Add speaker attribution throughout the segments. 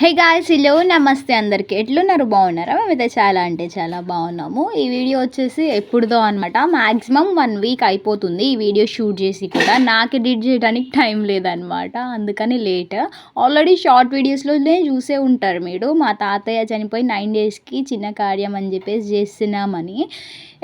Speaker 1: Hey guys hello నమస్తే అందరికి. ఎట్లున్నారు? బాగున్నారా? మేమైతే చాలా అంటే చాలా బాగున్నాము. ఈ వీడియో వచ్చేసి ఎప్పుడుదో అనమాట మ్యాక్సిమం వన్ వీక్ అయిపోతుంది ఈ వీడియో షూట్ చేసి కూడా. నాకు ఎడిట్ చేయడానికి టైం లేదనమాట అందుకని లేట్. ఆల్రెడీ షార్ట్ వీడియోస్లోనే చూసే ఉంటారు మీరు. మా తాతయ్య చనిపోయి నైన్ డేస్కి చిన్న కార్యం అని చెప్పేసి చేస్తున్నామని.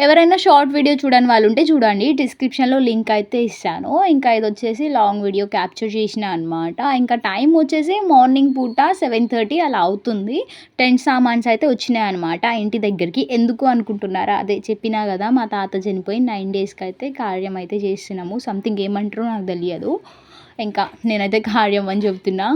Speaker 1: ఎవరైనా షార్ట్ వీడియో చూడని వాళ్ళు ఉంటే చూడండి. డిస్క్రిప్షన్లో లింక్ అయితే ఇస్తాను. ఇంకా ఇది వచ్చేసి లాంగ్ వీడియో క్యాప్చర్ చేసిన అనమాట ఇంకా టైం వచ్చేసి మార్నింగ్ పూట సెవెన్ థర్టీ అలా అవుతుంది. టెంట్ సామాన్స్ అయితే వచ్చినాయి అనమాట ఇంటి దగ్గరికి. ఎందుకు అనుకుంటున్నారా? అదే చెప్పినా కదా మా తాత చనిపోయి నైన్ డేస్కి అయితే కార్యం అయితే చేస్తున్నాము. సంథింగ్ ఏమంటారో నాకు తెలియదు. ఇంకా నేనైతే కార్యం అని చెప్తున్నా.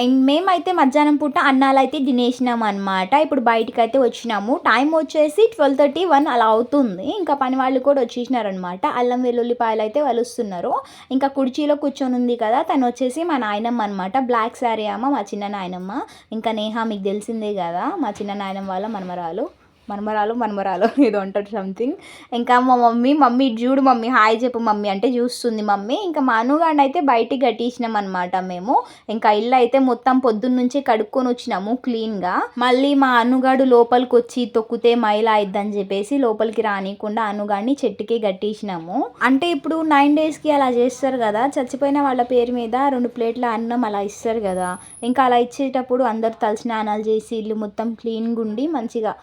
Speaker 2: అండ్ మేమైతే మధ్యాహ్నం పూట అన్నాలు అయితే తినేసినాం అనమాట ఇప్పుడు బయటికి అయితే వచ్చినాము. టైం వచ్చేసి ట్వెల్వ్ థర్టీ వన్ అలా అవుతుంది. ఇంకా పని వాళ్ళు కూడా వచ్చేసినారనమాట అల్లం వెల్లుల్లిపాయలు అయితే వలుస్తున్నారు. ఇంకా కుర్చీలో కూర్చొని ఉంది కదా. తను వచ్చేసి మా నాయనమ్మ అనమాట బ్లాక్ శారీ అమ్మ మా చిన్న నాయనమ్మ. ఇంకా నేహా మీకు తెలిసిందే కదా. మా చిన్న నాయనమ్మ వాళ్ళ మనమరాలు. మనమరాలు మనమరాలు ఏదో అంటారు సంథింగ్ ఇంకా మా మమ్మీ మమ్మీ చూడు మమ్మీ హాయ్ చెప్పు మమ్మీ అంటే చూస్తుంది మమ్మీ. ఇంకా మా అనుగాడిని అయితే బయటికి కట్టించినాం అనమాట మేము. ఇంకా ఇల్లు అయితే మొత్తం పొద్దున్న నుంచి కడుక్కొని వచ్చినాము క్లీన్గా మళ్ళీ మా అనుగాడు లోపలికి వచ్చి తొక్కితే మైల అయిద్దని చెప్పేసి లోపలికి రానియకుండా అనుగాడిని చెట్టుకి కట్టేసినాము అంటే ఇప్పుడు నైన్ డేస్కి అలా చేస్తారు కదా చచ్చిపోయిన వాళ్ళ పేరు మీద రెండు ప్లేట్ల అన్నం అలా ఇస్తారు కదా. ఇంకా అలా ఇచ్చేటప్పుడు అందరు తలస్నానాలు చేసి ఇల్లు మొత్తం క్లీన్గా ఉండి మంచిగా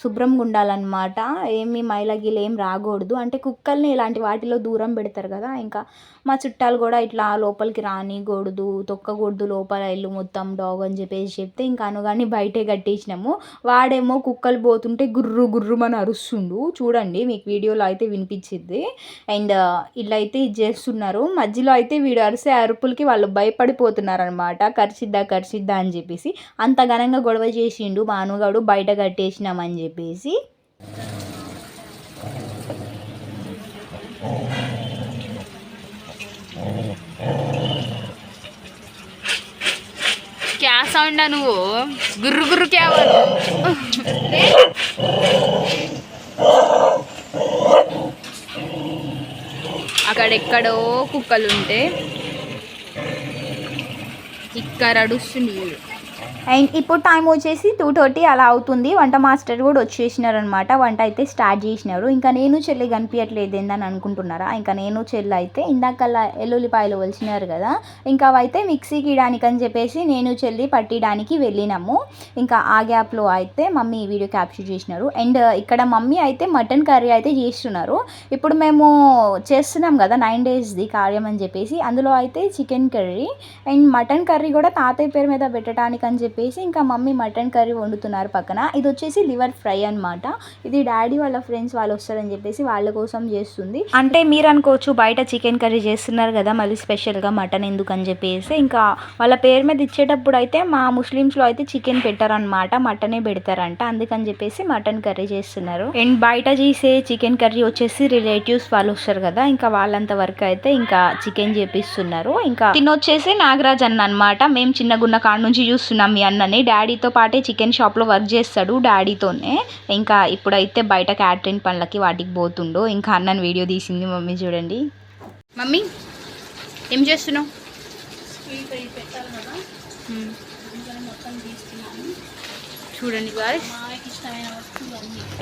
Speaker 2: శుభ్రంగా ఉండాలన్నమాట. ఏమి మైలగిలు ఏం రాకూడదు. అంటే కుక్కల్ని ఇలాంటి వాటిలో దూరం పెడతారు కదా. ఇంకా మా చుట్టాలు కూడా ఇట్లా లోపలికి రానికూడదు తొక్కకూడదు లోపల ఇల్లు మొత్తం డాగ్ అని చెప్పేసి చెప్తే ఇంకా అనుగాని బయటే కట్టేసినాము. వాడేమో కుక్కలు పోతుంటే గుర్రు గుర్రుమని అరుస్తుండు. చూడండి మీకు వీడియోలో అయితే వినిపించింది. అండ్ ఇలా అయితే ఇది చేస్తున్నారు. మధ్యలో అయితే వీడు అరిసే అరుపులకి వాళ్ళు భయపడిపోతున్నారు అనమాట కరిచిద్దా కరిచిద్దా అని చెప్పేసి. అంత ఘనంగా గొడవ చేసిండు మా అనుగాడు బయట కట్టేసినామని చెప్పేసి.
Speaker 1: సౌండ్ నువ్వు? గుర్రు గుర్రు క్యా అక్కడెక్కడో కుక్కలుంటే ఇక్కడ అడుస్తుంది
Speaker 2: అండ్ ఇప్పుడు టైం వచ్చేసి టూ థర్టీ అలా అవుతుంది. వంట మాస్టర్ కూడా వచ్చేసినారు అనమాట వంట అయితే స్టార్ట్ చేసినారు. ఇంకా నేను చెల్లి కనిపించట్లేదు ఏందని అనుకుంటున్నారా? ఇంకా నేను చెల్లి అయితే ఇందాకల్లా ఎల్లుల్లిపాయలు వలిచినారు కదా. ఇంకా అవైతే మిక్సీకి ఇయడానికి అని చెప్పేసి నేను చెల్లి పట్టియడానికి వెళ్ళినాము. ఇంకా ఆ గ్యాప్లో అయితే మమ్మీ వీడియో క్యాప్చర్ చేసినారు. అండ్ ఇక్కడ మమ్మీ అయితే మటన్ కర్రీ అయితే చేస్తున్నారు. ఇప్పుడు మేము చేస్తున్నాం కదా నైన్ డేస్ది కార్యం అని చెప్పేసి అందులో అయితే chicken curry and mutton curry కూడా తాతయ్య పేరు మీద పెట్టడానికి అని చెప్పేసి ఇంకా మమ్మీ మటన్ కర్రీ వండుతున్నారు పక్కన. ఇది వచ్చేసి లివర్ ఫ్రై అన్నమాట. ఇది డాడీ వాళ్ళ ఫ్రెండ్స్ వాళ్ళు వస్తారని చెప్పేసి వాళ్ళ కోసం చేస్తుంది. అంటే మీరు అనుకోవచ్చు బయట చికెన్ కర్రీ చేస్తున్నారు కదా మళ్ళీ స్పెషల్గా మటన్ ఎందుకు అని చెప్పేసి. ఇంకా వాళ్ళ పేరు మీద ఇచ్చేటప్పుడు అయితే మా ముస్లిమ్స్లో అయితే చికెన్ పెట్టారనమాట మటనే పెడతారంట. అందుకని చెప్పేసి మటన్ కర్రీ చేస్తున్నారు. అండ్ బయట చేసే చికెన్ కర్రీ వచ్చేసి రిలేటివ్స్ వాళ్ళు వస్తారు కదా ఇంకా వాళ్ళంత వరకు అయితే ఇంకా చికెన్ చేపిస్తున్నారు. ఇంకా తినొచ్చేసి నాగరాజ్ అన్న అనమాట మేము చిన్నగున్న కాడ నుంచి చూస్తున్నాం మీ అన్నని డాడీతో పాటే చికెన్ షాప్లో వర్క్ చేస్తాడు డాడీతోనే. ఇంకా ఇప్పుడైతే బయట క్యాటరింగ్ పనులకి వాటికి పోతుండో. ఇంకా అన్నని వీడియో తీసింది మమ్మీ చూడండి.
Speaker 1: మమ్మీ ఏం చేస్తున్నావు. చూడండి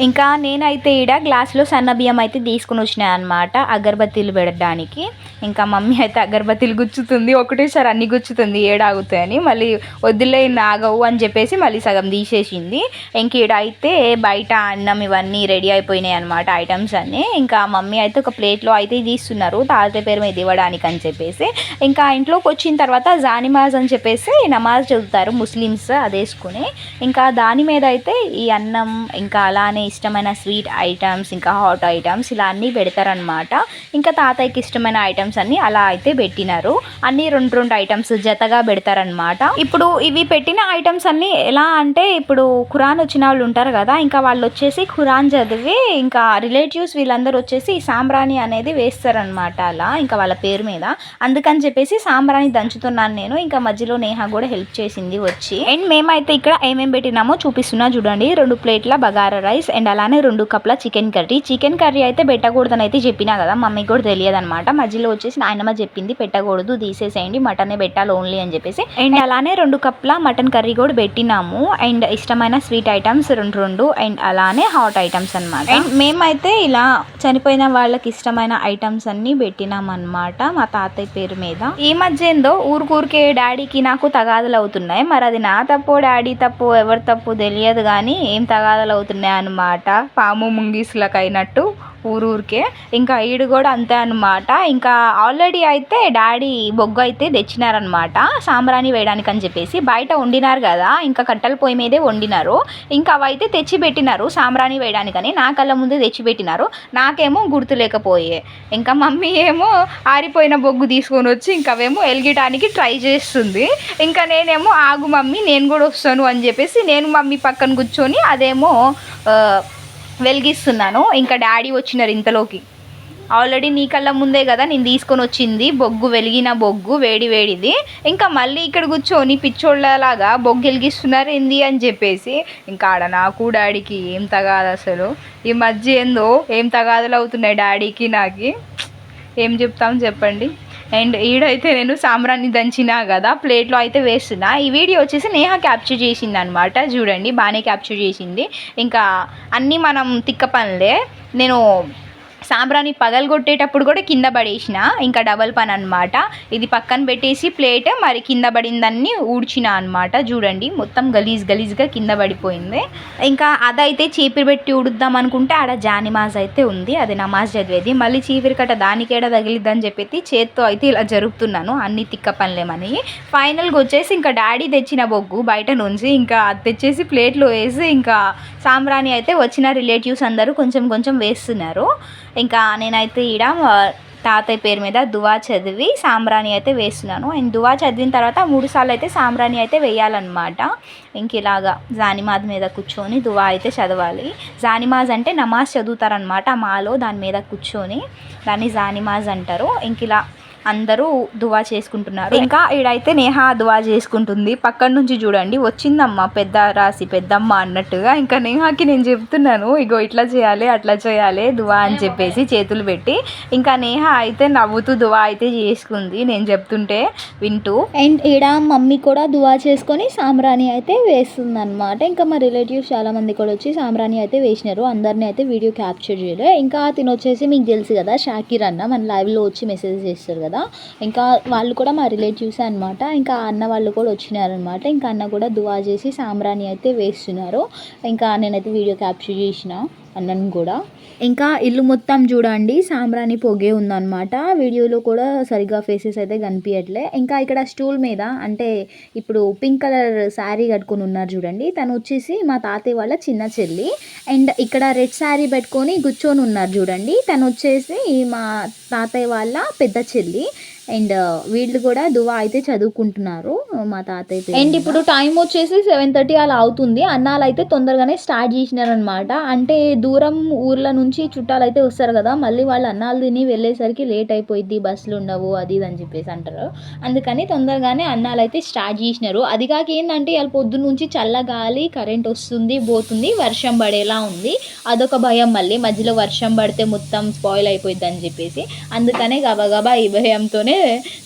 Speaker 2: ఇంకా నేనైతే ఈడ గ్లాస్లో సన్న బియ్యం అయితే తీసుకుని వచ్చినాయి అనమాట అగరబత్తీలు పెడడానికి. ఇంకా మమ్మీ అయితే అగరబత్తీలు గుచ్చుతుంది ఒకటేసారి అన్ని గుచ్చుతుంది ఏడాగుతాయని. మళ్ళీ వద్దులే ఆగవు అని చెప్పేసి మళ్ళీ సగం తీసేసింది. ఇంక ఈడ అయితే బయట అన్నం ఇవన్నీ రెడీ అయిపోయినాయి అనమాట ఐటమ్స్ అన్నీ. ఇంకా మమ్మీ అయితే ఒక ప్లేట్లో అయితే తీస్తున్నారు తాతయ్య పేరు మీద ఇవ్వడానికి అని చెప్పేసి. ఇంకా ఇంట్లోకి వచ్చిన తర్వాత జానిమాజ్ అని చెప్పేసి నమాజ్ చదువుతారు ముస్లిమ్స్ అది వేసుకుని. ఇంకా దాని మీద అయితే ఈ అన్నం ఇంకా అలానే ఇష్టమైన స్వీట్ ఐటమ్స్ ఇంకా హాట్ ఐటమ్స్ ఇలా అన్నీ పెడతారనమాట ఇంకా తాతయ్యకి ఇష్టమైన ఐటమ్స్ అన్ని అలా అయితే పెట్టినారు. అన్ని రెండు రెండు ఐటమ్స్ జతగా పెడతారనమాట ఇప్పుడు ఇవి పెట్టిన ఐటమ్స్ అన్ని ఎలా అంటే ఇప్పుడు ఖురాన్ వచ్చిన వాళ్ళు ఉంటారు కదా ఇంకా వాళ్ళు వచ్చేసి ఖురాన్ చదివి ఇంకా రిలేటివ్స్ వీళ్ళందరూ వచ్చేసి సాంబ్రాణి అనేది వేస్తారనమాట అలా ఇంకా వాళ్ళ పేరు మీద. అందుకని చెప్పేసి సాంబ్రాణి దంచుతున్నాను నేను ఇంకా మధ్యలో నేహ కూడా హెల్ప్ చేసింది వచ్చి. అండ్ మేమైతే ఇక్కడ ఏమేమి పెట్టినామో చూపిస్తున్నా చూడండి. రెండు ప్లేట్ల బగారా రైస్ అండ్ అలానే రెండు కప్ల చికెన్ కర్రీ. చికెన్ కర్రీ అయితే పెట్టకూడదని అయితే చెప్పినా కదా మమ్మీకి కూడా తెలియదు అనమాట మధ్యలో వచ్చి వచ్చేసి నాయనమ్మ చెప్పింది పెట్టకూడదు తీసేసేయండి మటనే పెట్టాలి ఓన్లీ అని చెప్పేసి. అండ్ అలానే రెండు కప్ల మటన్ కర్రీ కూడా పెట్టినాము. అండ్ ఇష్టమైన స్వీట్ ఐటమ్స్ రెండు రెండు అండ్ అలానే హాట్ ఐటమ్స్ అన్నమాట. అండ్ మేమైతే ఇలా చనిపోయిన వాళ్ళకి ఇష్టమైన ఐటమ్స్ అన్ని పెట్టినాం అన్నమాట మా తాతయ్య పేరు మీద. ఈ మధ్య ఏందో ఊరికూరికే డాడీకి నాకు తగాదలు అవుతున్నాయి. మరి అది నా తప్పు డాడీ తప్పు ఎవరి తప్పు తెలియదు కానీ ఏం తగాదలు అవుతున్నాయి అన్నమాట. పాము ముంగీసులకు అయినట్టు ఊరూరికే. ఇంకా ఈడు కూడా అంతే అనమాట ఇంకా ఆల్రెడీ అయితే డాడీ బొగ్గు అయితే తెచ్చినారనమాట సాంబ్రాణి వేయడానికి అని చెప్పేసి బయట వండినారు కదా ఇంకా కట్టెల పొయ్యి మీదే వండినారు. ఇంకా అవైతే తెచ్చి పెట్టినారు సాంబ్రాణి వేయడానికని. నా కళ్ళ ముందే తెచ్చిపెట్టినారు. నాకేమో గుర్తు లేకపోయే. ఇంకా మమ్మీ ఏమో ఆరిపోయిన బొగ్గు తీసుకొని వచ్చి ఇంకా అవేమో వెలిగడానికి ట్రై చేస్తుంది. ఇంకా నేనేమో ఆగు మమ్మీ నేను కూడా వస్తాను అని చెప్పేసి నేను మమ్మీ పక్కన కూర్చొని అదేమో వెలిగిస్తున్నాను. ఇంకా డాడీ వచ్చినారు ఇంతలోకి. ఆల్రెడీ నీ కళ్ళ ముందే కదా నేను తీసుకొని వచ్చింది. బొగ్గు వెలిగిన బొగ్గు వేడి వేడిది. ఇంకా మళ్ళీ ఇక్కడ కూర్చొని పిచ్చోళ్ళలాగా బొగ్గు వెలిగిస్తున్నారు ఏంది అని చెప్పేసి. ఇంకా ఆడ నాకు డాడీకి ఏం తగాదు అసలు. ఈ మధ్య ఏందో ఏం తగాదులు అవుతున్నాయి డాడీకి నాకు. ఏం చెప్తాం చెప్పండి. అండ్ ఈడైతే నేను సాంబ్రాన్ని దంచినా కదా ప్లేట్లో అయితే వేస్తున్నా. ఈ వీడియో వచ్చేసి నేహ క్యాప్చర్ చేసింది అనమాట చూడండి బాగానే క్యాప్చర్ చేసింది. ఇంకా అన్నీ మనం తిక్క పనులే. నేను సాంబ్రాని పగలగొట్టేటప్పుడు కూడా కింద పడేసిన ఇంకా డబల్ పని అనమాట ఇది పక్కన పెట్టేసి ప్లేట్ మరి కింద పడిందన్నీ ఊడ్చిన అనమాట చూడండి మొత్తం గలీజ్ గలీజ్గా కింద పడిపోయింది. ఇంకా అదైతే చీపిరి పెట్టి ఉడుద్దాం అనుకుంటే ఆడ జానిమాజ్ అయితే ఉంది. అది నమాజ్ చదివేది. మళ్ళీ చీపిరి కట్ట దానికేడ తగిలిద్దని చెప్పి చేత్తో అయితే ఇలా జరుపుతున్నాను. అన్ని తిక్క పనులేమని. ఫైనల్గా వచ్చేసి ఇంకా డాడీ తెచ్చిన బొగ్గు బయట నుంచి ఇంకా అది తెచ్చేసి ప్లేట్లో వేసి ఇంకా సాంబ్రాణి అయితే వచ్చిన రిలేటివ్స్ అందరూ కొంచెం కొంచెం వేస్తున్నారు. ఇంకా నేనైతే ఈడ తాతయ్య పేరు మీద దువా చదివి సాంబ్రాణి అయితే వేస్తున్నాను. అండ్ దువా చదివిన తర్వాత మూడు సార్లు అయితే సాంబ్రాణి అయితే వేయాలన్నమాట. ఇంక ఇలాగా జానిమాజ్ మీద కూర్చొని దువా అయితే చదవాలి. జానిమాజ్ అంటే నమాజ్ చదువుతారనమాట మాలో దాని మీద కూర్చొని. దాన్ని జానిమాజ్ అంటారు. ఇంక ఇలా అందరూ దువా చేసుకుంటున్నారు. ఇంకా ఈడైతే నేహ దువా చేసుకుంటుంది. పక్కన నుంచి చూడండి వచ్చిందమ్మ పెద్ద రాసి పెద్దమ్మ అన్నట్టుగా ఇంకా నేహాకి నేను చెప్తున్నాను. ఇగో ఇట్లా చేయాలి అట్లా చేయాలి దువా అని చెప్పేసి చేతులు పెట్టి ఇంకా నేహ అయితే నవ్వుతూ దువా అయితే చేసుకుంది. నేను చెప్తుంటే వింటూ.
Speaker 1: అండ్ ఈడ మమ్మీ కూడా దువా చేసుకొని సామ్రాణి అయితే వేస్తుంది అనమాట ఇంకా మా రిలేటివ్స్ చాలా మంది కూడా వచ్చి సామ్రాణి అయితే వేసినారు. అందరినీ అయితే వీడియో క్యాప్చర్ చేయలే. ఇంకా తినొచ్చేసి మీకు తెలుసు కదా షాకిర్ అన్న మన లైవ్లో వచ్చి మెసేజ్ చేస్తారు కదా. ఇంకా వాళ్ళు కూడా మా రిలేటివ్స్ అనమాట ఇంకా అన్న వాళ్ళు కూడా వచ్చినారనమాట ఇంకా అన్న కూడా దువా చేసి సాంబ్రాణి అయితే వేస్తున్నారు. ఇంకా నేనైతే వీడియో క్యాప్చర్ చేసిన అన్నను కూడా. ఇంకా ఇల్లు మొత్తం చూడండి సాంబ్రాణి పొగే ఉందన్నమాట. వీడియోలో కూడా సరిగా ఫేసెస్ అయితే కనిపించట్లే. ఇంకా ఇక్కడ స్టూల్ మీద అంటే ఇప్పుడు పింక్ కలర్ శారీ కట్టుకొని ఉన్నారు చూడండి. తను వచ్చేసి మా తాతయ్య వాళ్ళ చిన్న చెల్లి. అండ్ ఇక్కడ రెడ్ శారీ పెట్టుకొని కూర్చొని ఉన్నారు చూడండి. తను వచ్చేసి మా తాతయ్య వాళ్ళ పెద్ద చెల్లి. అండ్ వీళ్ళు కూడా దువా అయితే చదువుకుంటున్నారు మా తాతయ్య అండ్ ఇప్పుడు టైం వచ్చేసి సెవెన్ థర్టీ అలా అవుతుంది. అన్నాలు అయితే తొందరగానే స్టార్ట్ చేసినారనమాట అంటే దూరం ఊర్ల నుంచి చుట్టాలు అయితే వస్తారు కదా మళ్ళీ వాళ్ళు అన్నాలు తిని వెళ్ళేసరికి లేట్ అయిపోయింది బస్సులు ఉండవు అది ఇది అని చెప్పేసి అంటారు. అందుకని తొందరగానే అన్నాలు అయితే స్టార్ట్ చేసినారు. అది కాక ఏంటంటే ఇవాళ పొద్దు నుంచి చల్లగాలి కరెంట్ వస్తుంది పోతుంది వర్షం పడేలా ఉంది. అదొక భయం మళ్ళీ. మధ్యలో వర్షం పడితే మొత్తం స్పాయిల్ అయిపోయింది అని చెప్పేసి. అందుకనే గబగబా ఈ భయంతోనే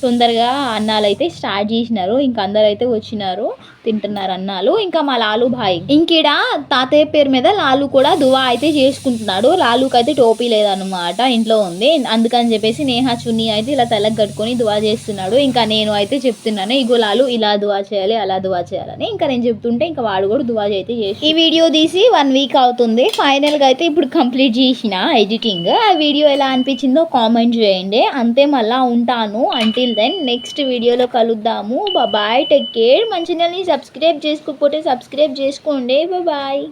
Speaker 1: తొందరగా అన్నాలు అయితే స్టార్ట్ చేసినారు. ఇంకా అందరు అయితే వచ్చినారు. తింటున్నారు అన్నాలు ఇంకా మా లాలు భాయ్ ఇంకిడ తాతయ్య పేరు మీద లాలు కూడా దువా అయితే చేసుకుంటున్నాడు. లాలుకి అయితే టోపీ లేదన్నమాట. ఇంట్లో ఉంది. అందుకని చెప్పేసి నేహా చున్నీ అయితే ఇలా తలకు కట్టుకొని దువా చేస్తున్నాడు. ఇంకా నేను అయితే చెప్తున్నాను ఇగో లాలు ఇలా దువా చేయాలి అలా దువా చేయాలని. ఇంకా నేను చెప్తుంటే ఇంకా వాడు కూడా దువా అయితే చేసి ఈ వీడియో తీసి వన్ వీక్ అవుతుంది. ఫైనల్గా అయితే ఇప్పుడు కంప్లీట్ చేసిన ఎడిటింగ్. ఆ వీడియో ఎలా అనిపించిందో కామెంట్ చేయండి. అంతే మళ్ళా ఉంటాను. అంటిల్ దెన్ నెక్స్ట్ వీడియోలో కలుద్దాము. బాయ్ టేక్ కేర్ మంచినల్ని సబ్స్క్రైబ్ చేసుకోకపోతే సబ్స్క్రైబ్ చేసుకోండి. బాయ్